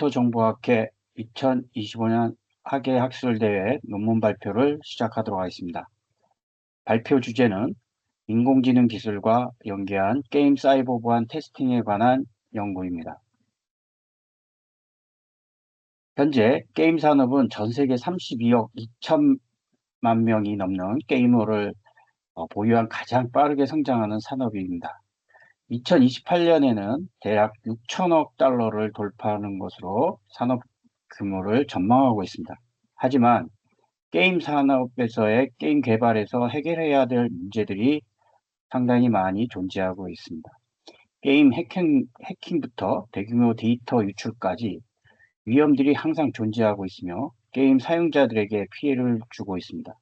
컴퓨터정보학회 2025년 학예 학술대회 논문 발표를 시작하도록 하겠습니다. 발표 주제는 인공지능 기술과 연계한 게임 사이버 보안 테스팅에 관한 연구입니다. 현재 게임 산업은 전 세계 32억 2천만 명이 넘는 게이머를 어, 보유한 가장 빠르게 성장하는 산업입니다. 2028년에는 대략 6천억 달러를 돌파하는 것으로 산업 규모를 전망하고 있습니다. 하지만 게임 산업에서의 게임 개발에서 해결해야 될 문제들이 상당히 많이 존재하고 있습니다. 게임 해킹, 해킹부터 대규모 데이터 유출까지 위험들이 항상 존재하고 있으며 게임 사용자들에게 피해를 주고 있습니다.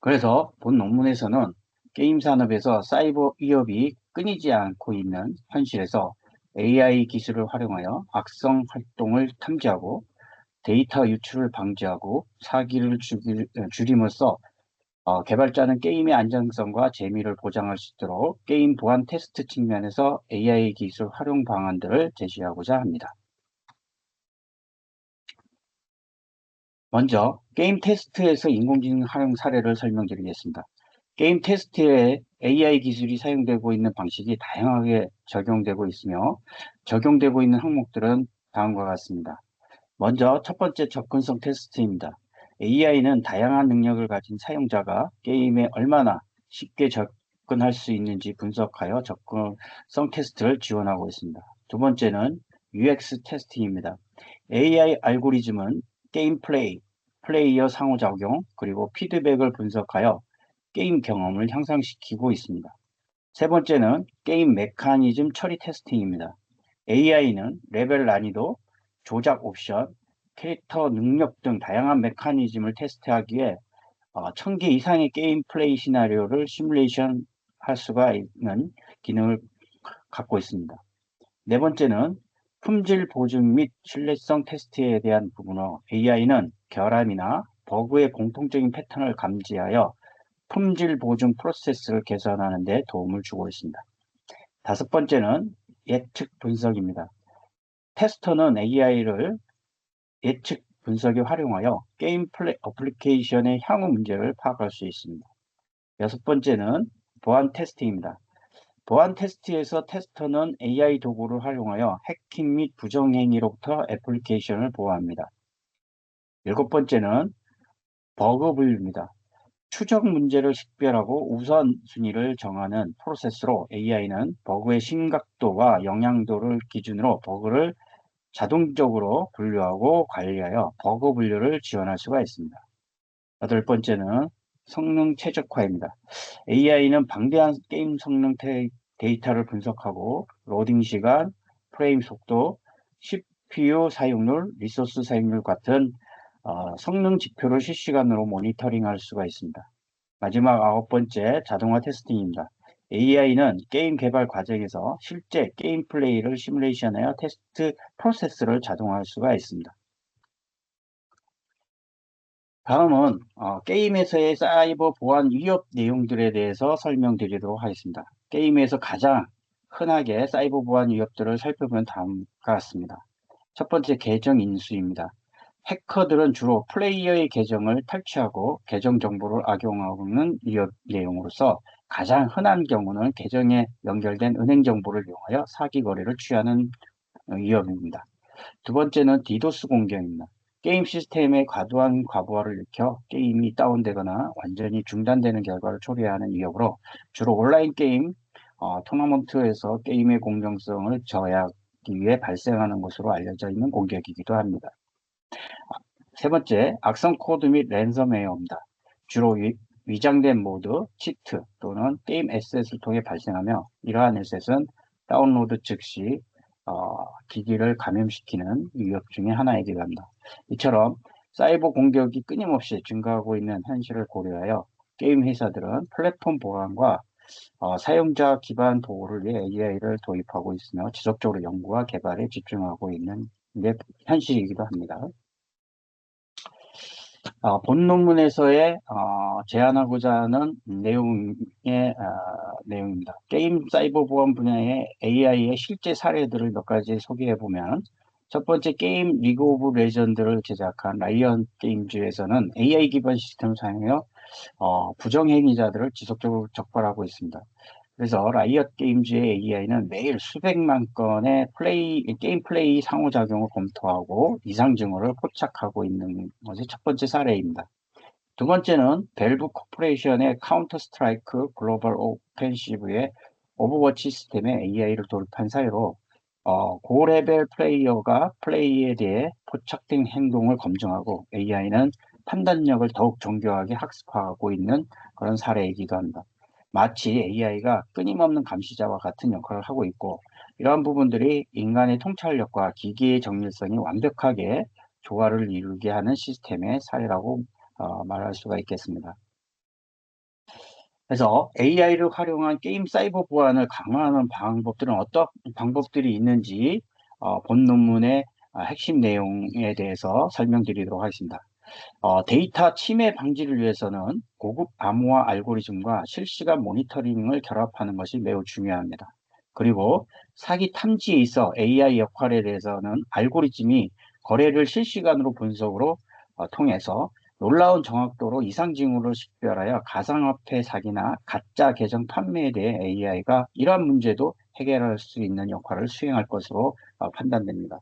그래서 본 논문에서는 게임 산업에서 사이버 위협이 끊이지 않고 있는 현실에서 AI 기술을 활용하여 악성 활동을 탐지하고 데이터 유출을 방지하고 사기를 줄임으로써 어, 개발자는 게임의 안정성과 재미를 보장할 수 있도록 게임 보안 테스트 측면에서 AI 기술 활용 방안들을 제시하고자 합니다. 먼저 게임 테스트에서 인공지능 활용 사례를 설명드리겠습니다. 게임 테스트에 AI 기술이 사용되고 있는 방식이 다양하게 적용되고 있으며 적용되고 있는 항목들은 다음과 같습니다. 먼저 첫 번째 접근성 테스트입니다. AI는 다양한 능력을 가진 사용자가 게임에 얼마나 쉽게 접근할 수 있는지 분석하여 접근성 테스트를 지원하고 있습니다. 두 번째는 UX 테스팅입니다. AI 알고리즘은 게임 플레이, 플레이어 상호작용, 그리고 피드백을 분석하여 게임 경험을 향상시키고 있습니다. 세 번째는 게임 메커니즘 처리 테스팅입니다. AI는 레벨 난이도, 조작 옵션, 캐릭터 능력 등 다양한 메커니즘을 테스트하기 위해 1000개 어, 이상의 게임 플레이 시나리오를 시뮬레이션 할 수가 있는 기능을 갖고 있습니다. 네 번째는 품질 보증 및 신뢰성 테스트에 대한 부분으로 AI는 결함이나 버그의 공통적인 패턴을 감지하여 품질 보증 프로세스를 개선하는 데 도움을 주고 있습니다. 다섯 번째는 예측 분석입니다. 테스터는 AI를 예측 분석에 활용하여 게임 플레이 어플리케이션의 향후 문제를 파악할 수 있습니다. 여섯 번째는 보안 테스팅입니다. 보안 테스트에서 테스터는 AI 도구를 활용하여 해킹 및 부정행위로부터 애플리케이션을 보호합니다. 일곱 번째는 버그 분류입니다. 추적 문제를 식별하고 우선순위를 정하는 프로세스로 AI는 버그의 심각도와 영향도를 기준으로 버그를 자동적으로 분류하고 관리하여 버그 분류를 지원할 수가 있습니다. 여덟 번째는 성능 최적화입니다. AI는 방대한 게임 성능 데이터를 분석하고 로딩 시간, 프레임 속도, CPU 사용률, 리소스 사용률 같은 어, 성능 지표를 실시간으로 모니터링할 수가 있습니다. 마지막 아홉 번째 자동화 테스팅입니다. AI는 게임 개발 과정에서 실제 게임 플레이를 시뮬레이션하여 테스트 프로세스를 자동화할 수가 있습니다. 다음은 어, 게임에서의 사이버 보안 위협 내용들에 대해서 설명드리도록 하겠습니다. 게임에서 가장 흔하게 사이버 보안 위협들을 살펴보면 다음과 같습니다. 첫 번째 계정 인수입니다. 해커들은 주로 플레이어의 계정을 탈취하고 계정 정보를 악용하는 위협 내용으로서 가장 흔한 경우는 계정에 연결된 은행 정보를 이용하여 사기 거래를 취하는 위협입니다. 두 번째는 디도스 공격입니다. 게임 시스템의 과도한 과부하를 일으켜 게임이 다운되거나 완전히 중단되는 결과를 초래하는 위협으로 주로 온라인 게임 어, 토너먼트에서 게임의 공정성을 저해하기 위해 발생하는 것으로 알려져 있는 공격이기도 합니다. 세 번째, 악성 코드 및 랜섬웨어입니다. 주로 위, 장된 모드, 치트 또는 게임 에셋을 통해 발생하며 이러한 에셋은 다운로드 즉시 어, 기기를 감염시키는 위협 중의 하나이기도 합니다. 이처럼 사이버 공격이 끊임없이 증가하고 있는 현실을 고려하여 게임 회사들은 플랫폼 보안과 어, 사용자 기반 보호를 위해 AI를 도입하고 있으며 지속적으로 연구와 개발에 집중하고 있는 게 현실이기도 합니다. 어, 본 논문에서의 어, 제안하고자 하는 내용의 어, 내용입니다. 게임 사이버 보안 분야의 AI의 실제 사례들을 몇 가지 소개해 보면 첫 번째 게임 리그 오브 레전드를 제작한 라이언 게임즈에서는 AI 기반 시스템을 사용하여 어, 부정행위자들을 지속적으로 적발하고 있습니다. 그래서 라이엇 게임즈의 AI는 매일 수백만 건의 플레이, 게임 플레이 상호작용을 검토하고 이상 증오를 포착하고 있는 것이 첫 번째 사례입니다. 두 번째는 벨브 코퍼레이션의 카운터 스트라이크 글로벌 오펜시브의 오버워치 시스템에 AI를 도입한 사이로 어, 고레벨 플레이어가 플레이에 대해 포착된 행동을 검증하고 AI는 판단력을 더욱 정교하게 학습하고 있는 그런 사례이기도 합니다. 마치 AI가 끊임없는 감시자와 같은 역할을 하고 있고 이러한 부분들이 인간의 통찰력과 기기의 정밀성이 완벽하게 조화를 이루게 하는 시스템의 사례라고 어, 말할 수가 있겠습니다. 그래서 AI를 활용한 게임 사이버 보안을 강화하는 방법들은 어떤 방법들이 있는지 어, 본 논문의 아, 핵심 내용에 대해서 설명드리도록 하겠습니다. 어, 데이터 침해 방지를 위해서는 고급 암호화 알고리즘과 실시간 모니터링을 결합하는 것이 매우 중요합니다. 그리고 사기 탐지에 있어 AI 역할에 대해서는 알고리즘이 거래를 실시간으로 분석으로 어, 통해서 놀라운 정확도로 이상 징후를 식별하여 가상화폐 사기나 가짜 계정 판매에 대해 AI가 이러한 문제도 해결할 수 있는 역할을 수행할 것으로 어, 판단됩니다.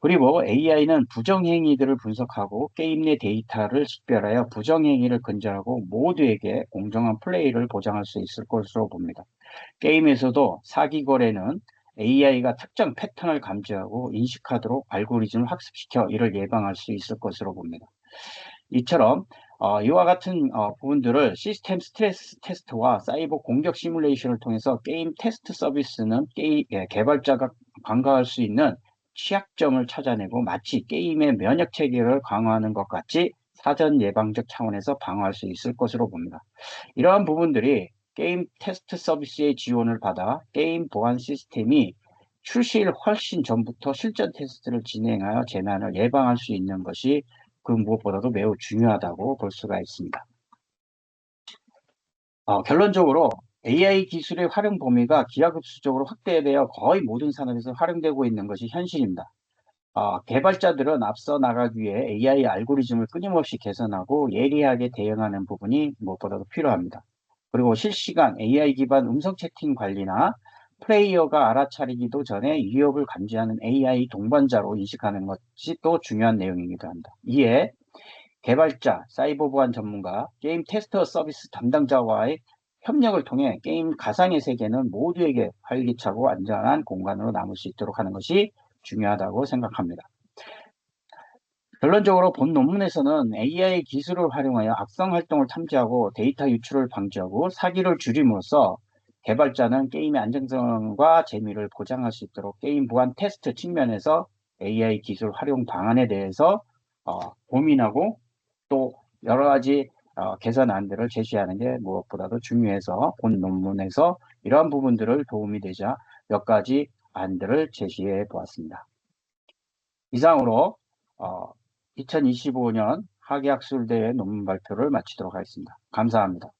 그리고 AI는 부정행위들을 분석하고 게임 내 데이터를 식별하여 부정행위를 근절하고 모두에게 공정한 플레이를 보장할 수 있을 것으로 봅니다. 게임에서도 사기 거래는 AI가 특정 패턴을 감지하고 인식하도록 알고리즘을 학습시켜 이를 예방할 수 있을 것으로 봅니다. 이처럼 어, 이와 같은 어, 부분들을 시스템 스트레스 테스트와 사이버 공격 시뮬레이션을 통해서 게임 테스트 서비스는 게임, 예, 개발자가 관가할 수 있는 취약점을 찾아내고 마치 게임의 면역 체계를 강화하는 것 같이 사전 예방적 차원에서 방어할 수 있을 것으로 봅니다. 이러한 부분들이 게임 테스트 서비스의 지원을 받아 게임 보안 시스템이 출시일 훨씬 전부터 실전 테스트를 진행하여 재난을 예방할 수 있는 것이 그 무엇보다도 매우 중요하다고 볼 수가 있습니다. 어, 결론적으로 AI 기술의 활용 범위가 기하급수적으로 확대되어 거의 모든 산업에서 활용되고 있는 것이 현실입니다. 어, 개발자들은 앞서 나가기 위해 AI 알고리즘을 끊임없이 개선하고 예리하게 대응하는 부분이 무엇보다도 필요합니다. 그리고 실시간 AI 기반 음성 채팅 관리나 플레이어가 알아차리기도 전에 위협을 감지하는 AI 동반자로 인식하는 것이 또 중요한 내용이기도 합니다. 이에 개발자, 사이버 보안 전문가, 게임 테스터 서비스 담당자와의 협력을 통해 게임 가상의 세계는 모두에게 활기차고 안전한 공간으로 남을 수 있도록 하는 것이 중요하다고 생각합니다. 결론적으로 본 논문에서는 AI 기술을 활용하여 악성 활동을 탐지하고 데이터 유출을 방지하고 사기를 줄임으로써 개발자는 게임의 안정성과 재미를 보장할 수 있도록 게임 보안 테스트 측면에서 AI 기술 활용 방안에 대해서 어, 고민하고 또 여러 가지 어, 개선안들을 제시하는 게 무엇보다도 중요해서 본 논문에서 이러한 부분들을 도움이 되자 몇 가지 안들을 제시해 보았습니다. 이상으로 어, 2025년 학예학술대회 논문 발표를 마치도록 하겠습니다. 감사합니다.